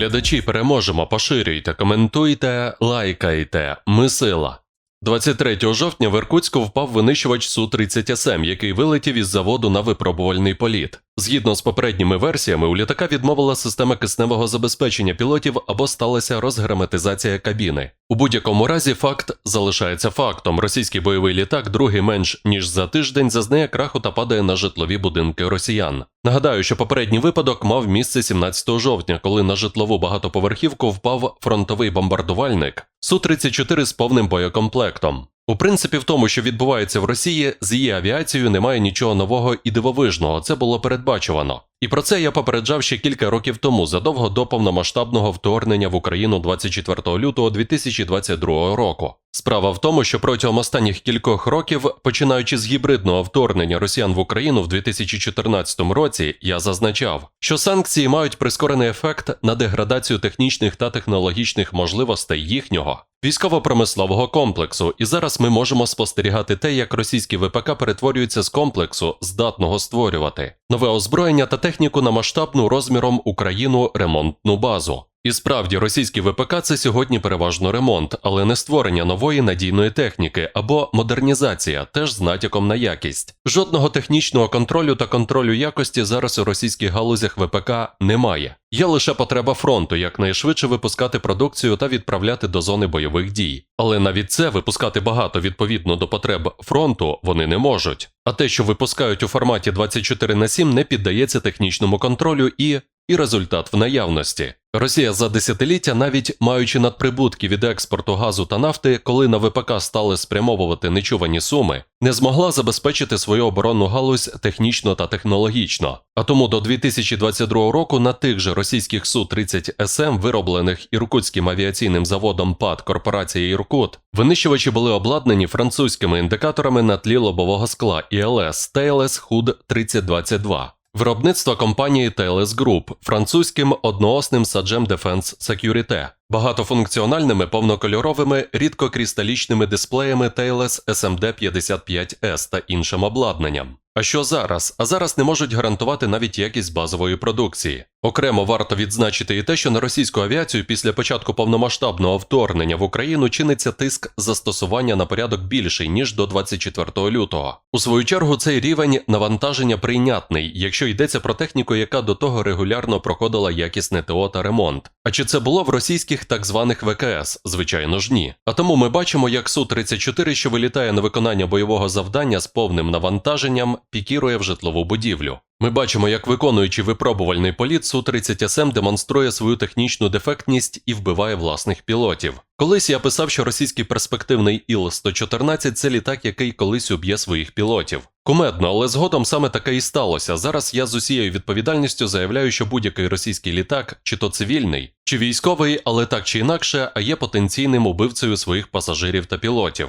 Глядачі переможемо, поширюйте, коментуйте, лайкайте. Ми сила. 23 жовтня в Іркутську впав винищувач Су-30СМ, який вилетів із заводу на випробувальний політ. Згідно з попередніми версіями, у літака відмовила система кисневого забезпечення пілотів або сталася розгерметизація кабіни. У будь-якому разі факт залишається фактом. Російський бойовий літак, другий менш ніж за тиждень, зазнає краху та падає на житлові будинки росіян. Нагадаю, що попередній випадок мав місце 17 жовтня, коли на житлову багатоповерхівку впав фронтовий бомбардувальник Су-34 з повним боєкомплектом. У принципі, в тому, що відбувається в Росії, з її авіацією немає нічого нового і дивовижного, це було передбачувано. І про це я попереджав ще кілька років тому, задовго до повномасштабного вторгнення в Україну 24 лютого 2022 року. Справа в тому, що протягом останніх кількох років, починаючи з гібридного вторгнення росіян в Україну в 2014 році, я зазначав, що санкції мають прискорений ефект на деградацію технічних та технологічних можливостей їхнього військово-промислового комплексу, і зараз ми можемо спостерігати те, як російські ВПК перетворюються з комплексу, здатного створювати нове озброєння та техніку на масштабну розміром Україну ремонтну базу. І справді, російські ВПК це сьогодні переважно ремонт, але не створення нової надійної техніки або модернізація, теж з натяком на якість. Жодного технічного контролю та контролю якості зараз у російських галузях ВПК немає. Є лише потреба фронту якнайшвидше випускати продукцію та відправляти до зони бойових дій. Але навіть це випускати багато відповідно до потреб фронту вони не можуть. А те, що випускають у форматі 24 на 7, не піддається технічному контролю і і результат в наявності. Росія за десятиліття, навіть маючи надприбутки від експорту газу та нафти, коли на ВПК стали спрямовувати нечувані суми, не змогла забезпечити свою оборонну галузь технічно та технологічно. А тому до 2022 року на тих же російських Су-30 СМ, вироблених Іркутським авіаційним заводом ПАД корпорації Іркут, винищувачі були обладнані французькими індикаторами на тлі лобового скла ІЛС ТЛС Худ 3022. Виробництво компанії TLS Group французьким одноосним саджем Defense Security, багатофункціональними повнокольоровими рідкокристалічними дисплеями TLS SMD55S та іншим обладнанням. А що зараз? А зараз не можуть гарантувати навіть якість базової продукції. Окремо варто відзначити і те, що на російську авіацію після початку повномасштабного вторгнення в Україну чиниться тиск застосування на порядок більший ніж до 24 лютого. У свою чергу цей рівень навантаження прийнятний, якщо йдеться про техніку, яка до того регулярно проходила якісне ТО та ремонт. А чи це було в російських так званих ВКС? Звичайно ж ні. А тому ми бачимо, як Су-34, що вилітає на виконання бойового завдання з повним навантаженням, пікірує в житлову будівлю. Ми бачимо, як виконуючи випробувальний політ Су-30СМ демонструє свою технічну дефектність і вбиває власних пілотів. Колись я писав, що російський перспективний Іл-114 це літак, який колись уб'є своїх пілотів. Кумедно, але згодом саме таке і сталося. Зараз я з усією відповідальністю заявляю, що будь-який російський літак, чи то цивільний, чи військовий, але так чи інакше, а є потенційним убивцею своїх пасажирів та пілотів.